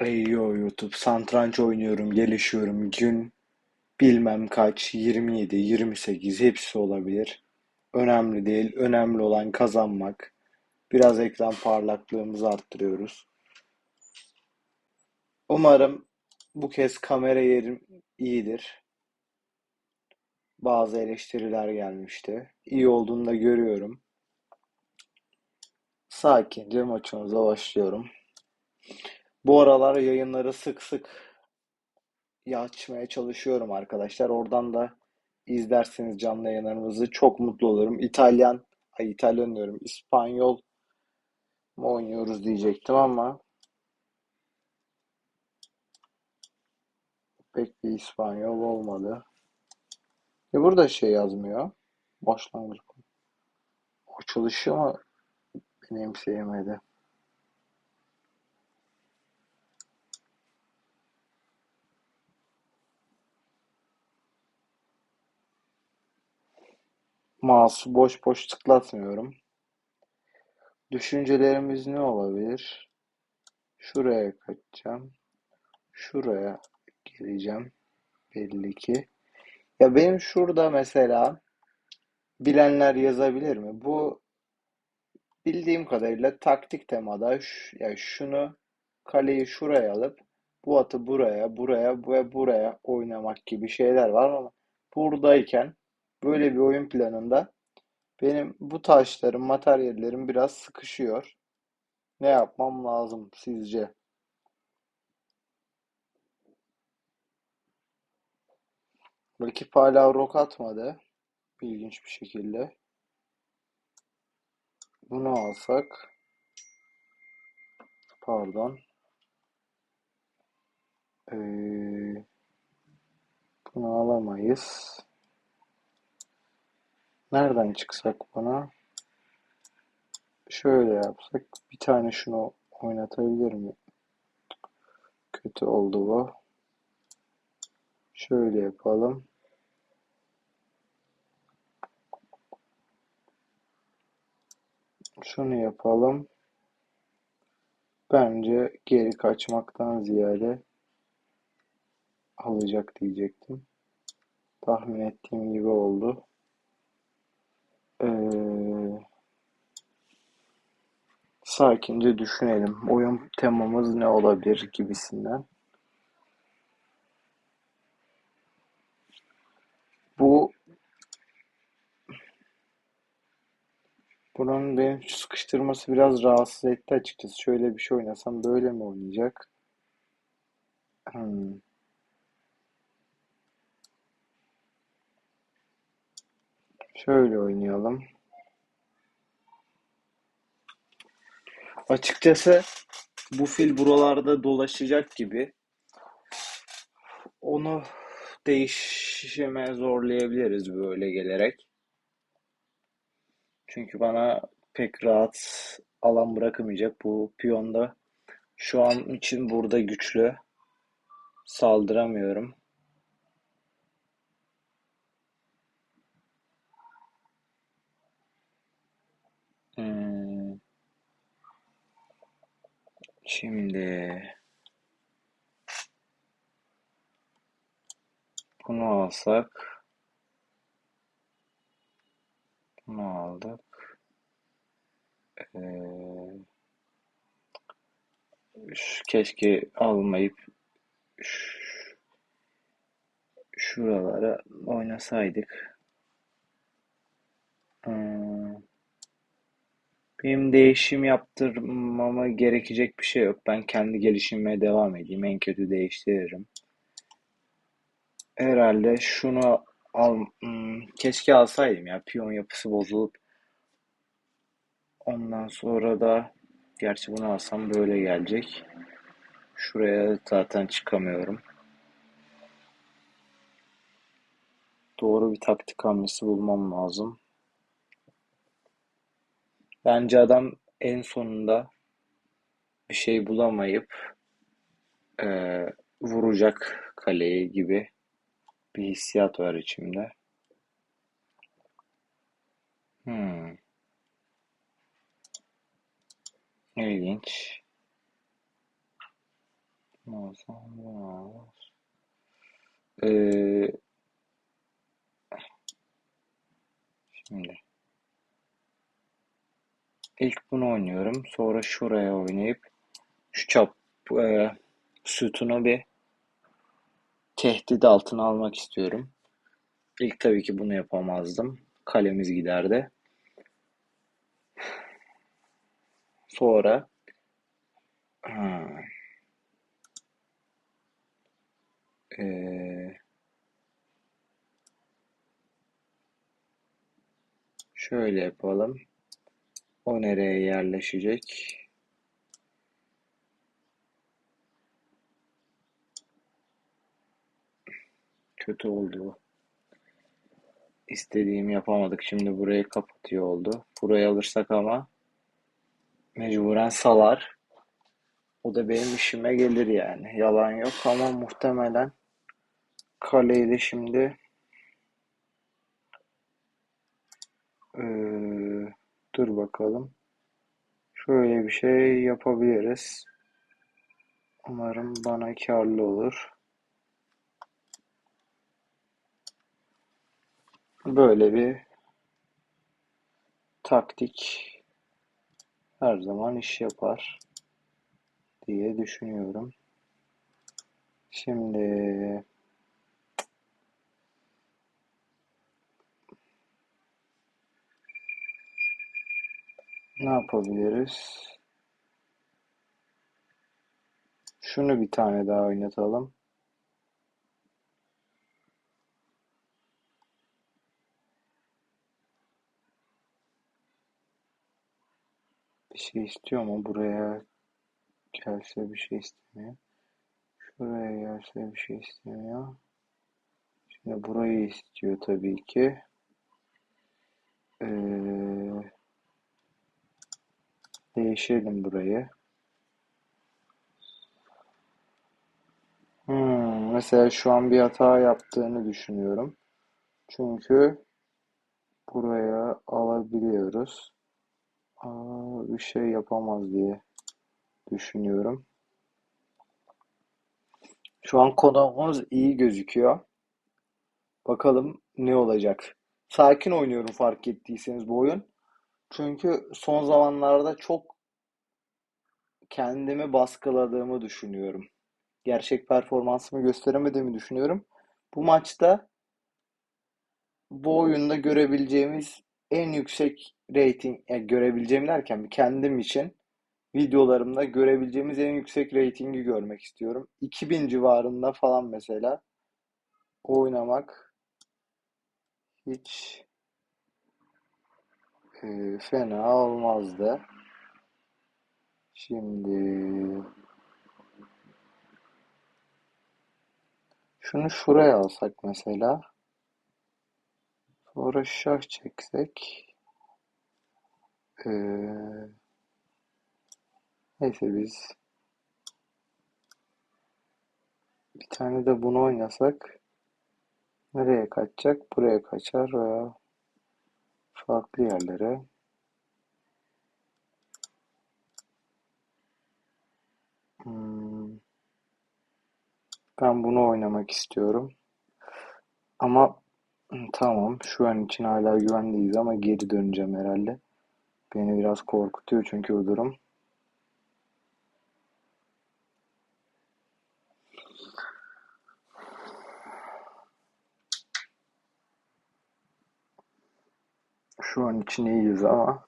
Ey yo YouTube satranç oynuyorum, gelişiyorum. Gün bilmem kaç, 27, 28 hepsi olabilir. Önemli değil. Önemli olan kazanmak. Biraz ekran parlaklığımızı arttırıyoruz. Umarım bu kez kamera yerim iyidir. Bazı eleştiriler gelmişti. İyi olduğunu da görüyorum. Sakince maçımıza başlıyorum. Bu aralar yayınları sık sık açmaya çalışıyorum arkadaşlar. Oradan da izlerseniz canlı yayınlarımızı çok mutlu olurum. İtalyan, ay İtalyan diyorum, İspanyol mu oynuyoruz diyecektim ama pek bir İspanyol olmadı. E burada şey yazmıyor. Başlangıç. Açılışı mı benim Mouse'u boş boş tıklatmıyorum. Düşüncelerimiz ne olabilir? Şuraya kaçacağım. Şuraya geleceğim. Belli ki. Ya benim şurada mesela bilenler yazabilir mi? Bu bildiğim kadarıyla taktik temada ş- ya şunu kaleyi şuraya alıp bu atı buraya, buraya ve buraya oynamak gibi şeyler var ama buradayken böyle bir oyun planında benim bu taşlarım, materyallerim biraz sıkışıyor. Ne yapmam lazım sizce? Rakip hala rok atmadı. İlginç bir şekilde. Bunu alsak. Pardon. Ee, bunu alamayız. Nereden çıksak buna? Şöyle yapsak. Bir tane şunu oynatabilir mi? Kötü oldu bu. Şöyle yapalım. Şunu yapalım. Bence geri kaçmaktan ziyade alacak diyecektim. Tahmin ettiğim gibi oldu. Ee, sakince düşünelim. Oyun temamız ne olabilir gibisinden. Bu bunun beni sıkıştırması biraz rahatsız etti açıkçası. Şöyle bir şey oynasam böyle mi oynayacak? Hmm. Şöyle oynayalım. Açıkçası bu fil buralarda dolaşacak gibi. Onu değişime zorlayabiliriz böyle gelerek. Çünkü bana pek rahat alan bırakamayacak. Bu piyon da şu an için burada güçlü. Saldıramıyorum. Hmm. Şimdi bunu alsak bunu aldık. Ee, şu- keşke almayıp şuralara oynasaydık. Hmm. Benim değişim yaptırmama gerekecek bir şey yok. Ben kendi gelişimime devam edeyim. En kötü değiştiririm. Herhalde şunu al, hmm, keşke alsaydım ya. Piyon yapısı bozulup ondan sonra da gerçi bunu alsam böyle gelecek. Şuraya zaten çıkamıyorum. Doğru bir taktik hamlesi bulmam lazım. Bence adam en sonunda bir şey bulamayıp eee, vuracak kaleye gibi bir hissiyat var içimde. Hmm, ilginç. Ee, şimdi ilk bunu oynuyorum. Sonra şuraya oynayıp şu çap e, sütunu bir tehdit altına almak istiyorum. İlk tabii ki bunu yapamazdım. Kalemiz giderdi. Sonra ee, şöyle yapalım. O nereye yerleşecek? Kötü oldu. İstediğimi yapamadık. Şimdi burayı kapatıyor oldu. Burayı alırsak ama mecburen salar. O da benim işime gelir yani. Yalan yok ama muhtemelen kaleyi de şimdi ee, dur bakalım. Şöyle bir şey yapabiliriz. Umarım bana karlı olur. Böyle bir taktik her zaman iş yapar diye düşünüyorum. Şimdi ne yapabiliriz? Şunu bir tane daha oynatalım. Bir şey istiyor mu? Buraya gelse bir şey istemiyor. Şuraya gelse bir şey istemiyor. Şimdi burayı istiyor tabii ki. Ee, değişelim burayı. Hmm, mesela şu an bir hata yaptığını düşünüyorum. Çünkü buraya alabiliyoruz. Aa, bir şey yapamaz diye düşünüyorum. Şu an konumuz iyi gözüküyor. Bakalım ne olacak. Sakin oynuyorum fark ettiyseniz bu oyun. Çünkü son zamanlarda çok kendimi baskıladığımı düşünüyorum. Gerçek performansımı gösteremediğimi düşünüyorum. Bu maçta bu oyunda görebileceğimiz en yüksek rating, yani görebileceğim derken kendim için videolarımda görebileceğimiz en yüksek ratingi görmek istiyorum. 2000 civarında falan mesela oynamak hiç e, fena olmazdı. Şimdi şunu şuraya alsak mesela. Sonra şah çeksek. Ee, neyse biz bir tane de bunu oynasak nereye kaçacak? Buraya kaçar veya farklı yerlere. Hmm. Ben bunu oynamak istiyorum. Ama tamam şu an için hala güvendeyiz ama geri döneceğim herhalde. Beni biraz korkutuyor çünkü bu durum. Şu an için iyiyiz ama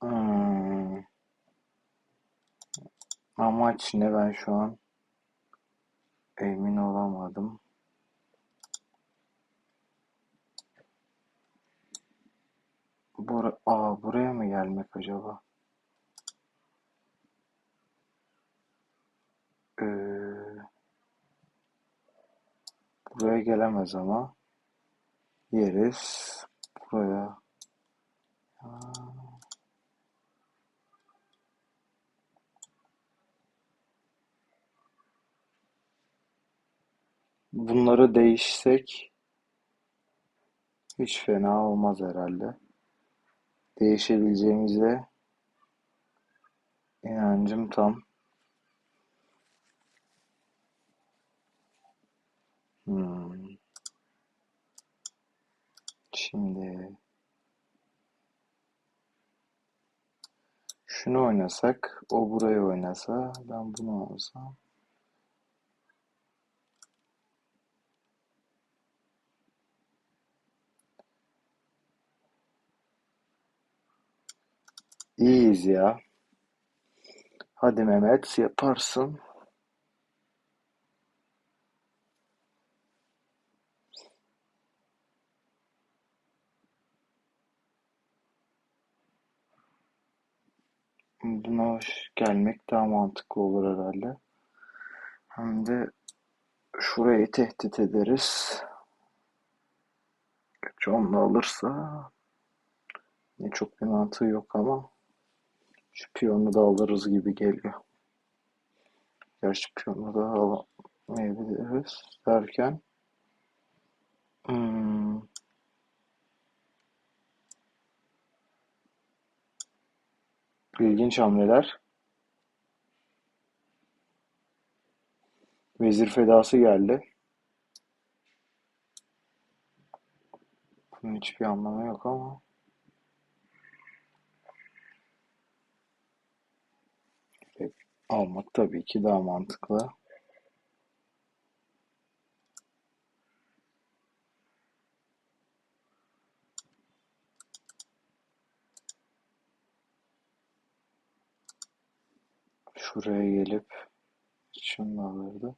hmm. amaç ne ben şu an emin olamadım. Bur Aa, buraya mı gelmek acaba? Ee, buraya gelemez ama yeriz buraya. Bunları değişsek hiç fena olmaz herhalde. değişebileceğimize inancım tam. Hmm. Şimdi şunu oynasak, o burayı oynasa, ben bunu alsam. İyiyiz ya. Hadi Mehmet yaparsın. Buna gelmek daha mantıklı olur herhalde. Hem de şurayı tehdit ederiz. Onu alırsa ne çok bir mantığı yok ama şu piyonu da alırız gibi geliyor. Gerçi piyonu da alamayabiliriz derken hmm, ilginç hamleler. Vezir fedası geldi. Bunun hiçbir anlamı yok ama. Almak tabii ki daha mantıklı. Şuraya gelip şunu alırdı.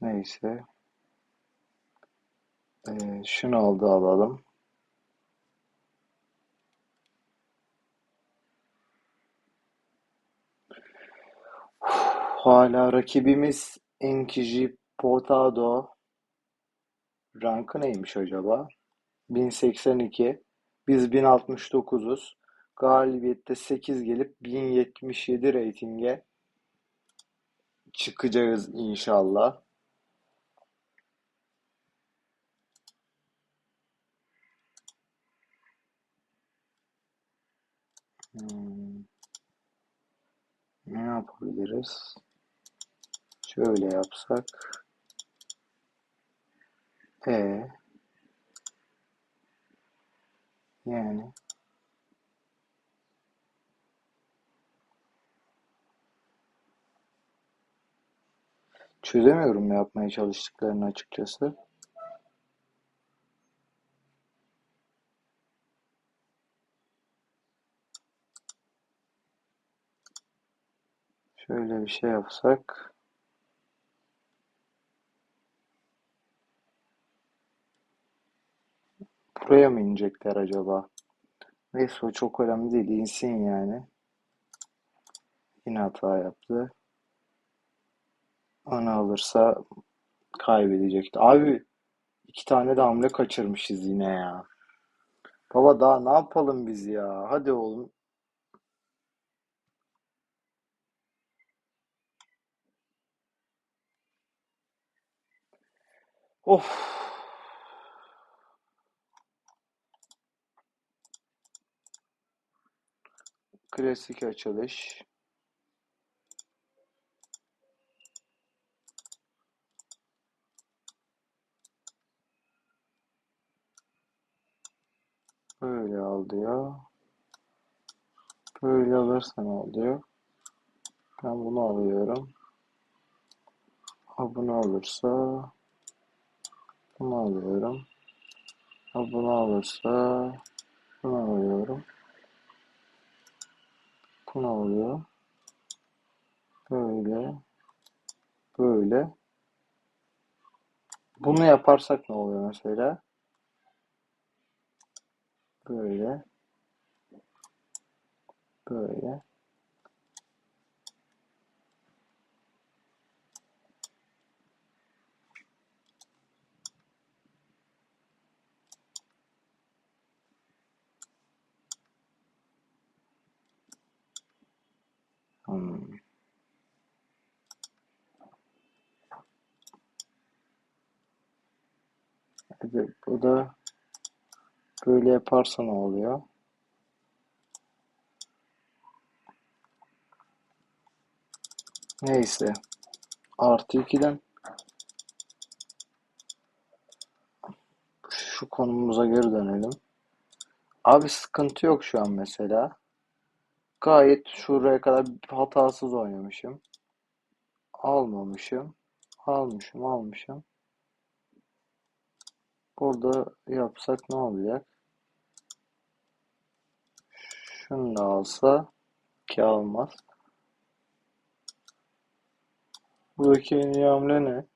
Neyse. Ee, şunu aldı alalım. Hala rakibimiz Enkiji Potado. Rankı neymiş acaba? 1082. Biz 1069'uz. Galibiyette 8 gelip 1077 reytinge çıkacağız inşallah. Hmm. Ne yapabiliriz? Şöyle yapsak. E yani çözemiyorum ne yapmaya çalıştıklarını açıkçası. Şöyle bir şey yapsak. Buraya mı inecekler acaba? Neyse o çok önemli değil. İnsin yani. Yine hata yaptı. Onu alırsa kaybedecekti. Abi iki tane de hamle kaçırmışız yine ya. Baba daha ne yapalım biz ya? Hadi oğlum. Of. Klasik açılış. Böyle al diyor. Böyle alırsan al. Ben bunu alıyorum. Ha bunu alırsa bunu alıyorum. Ha bunu alırsa bunu alıyorum. Bunu alıyor. Böyle. Böyle. Bunu yaparsak ne oluyor mesela? Böyle. Böyle. Hmm. Hadi bu da Böyle yaparsa ne oluyor? Neyse. Artı 2'den şu konumuza geri dönelim. Abi sıkıntı yok şu an mesela. Gayet şuraya kadar hatasız oynamışım. Almamışım. Almışım, almışım. Burada yapsak ne olacak? Şunu alsa ki almaz. Buradaki en iyi hamle ne?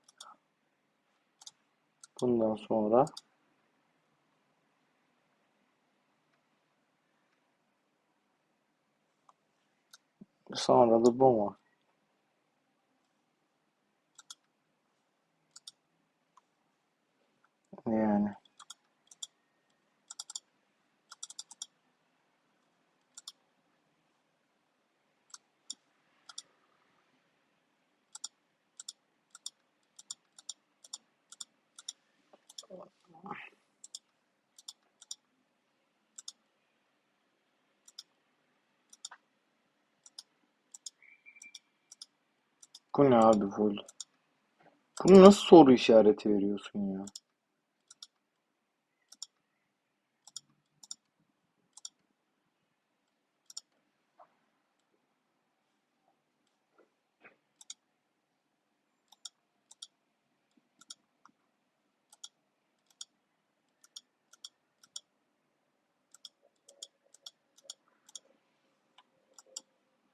Bundan sonra sonra da bu mu? Yani bu ne abi full? Bunu nasıl soru işareti veriyorsun ya?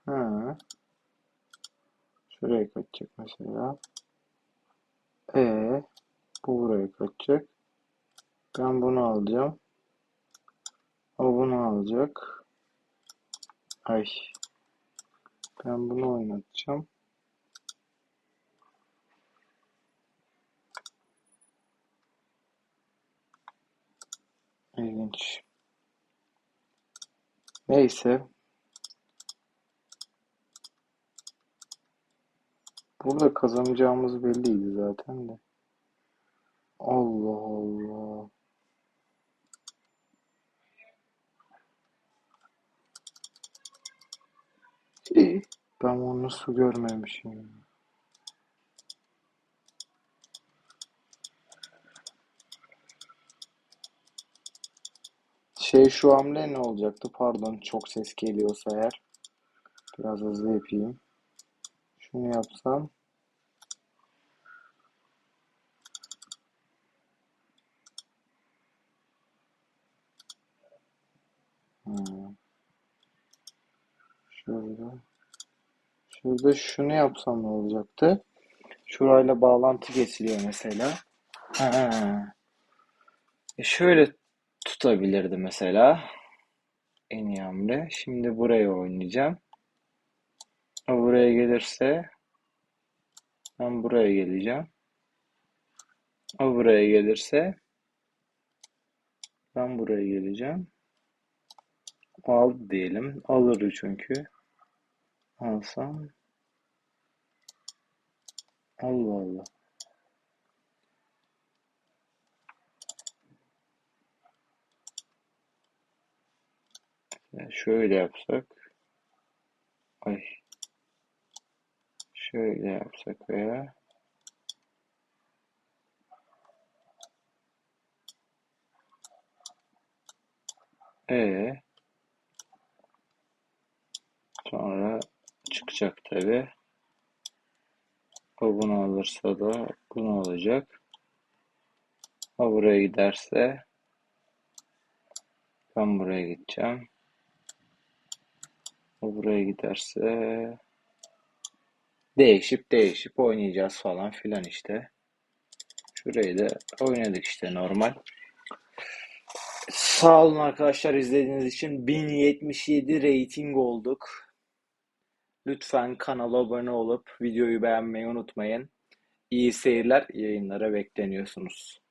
Ha. Şuraya kaçacak mesela. E bu buraya kaçacak. Ben bunu alacağım. O bunu alacak. Ay. Ben bunu oynatacağım. İlginç. Neyse. Burada kazanacağımız belliydi zaten de. Allah Allah. Ben onu nasıl görmemişim. Şey şu hamle ne olacaktı? Pardon çok ses geliyorsa eğer. Biraz hızlı yapayım. Şunu yapsam. Hmm. Şurada. Şunu yapsam ne olacaktı? Şurayla bağlantı kesiliyor mesela. E şöyle tutabilirdi mesela. En iyi hamle. Şimdi buraya oynayacağım. O buraya gelirse ben buraya geleceğim. O buraya gelirse ben buraya geleceğim. Al diyelim. Alır çünkü. Alsam. Allah Allah. Yani şöyle yapsak. Ay. Şöyle yapsak veya e sonra çıkacak tabi. O bunu alırsa da bunu alacak. O buraya giderse ben buraya gideceğim. O buraya giderse değişip değişip oynayacağız falan filan işte. Şurayı da oynadık işte normal. Sağ olun arkadaşlar izlediğiniz için. 1077 rating olduk. Lütfen kanala abone olup videoyu beğenmeyi unutmayın. İyi seyirler, yayınlara bekleniyorsunuz.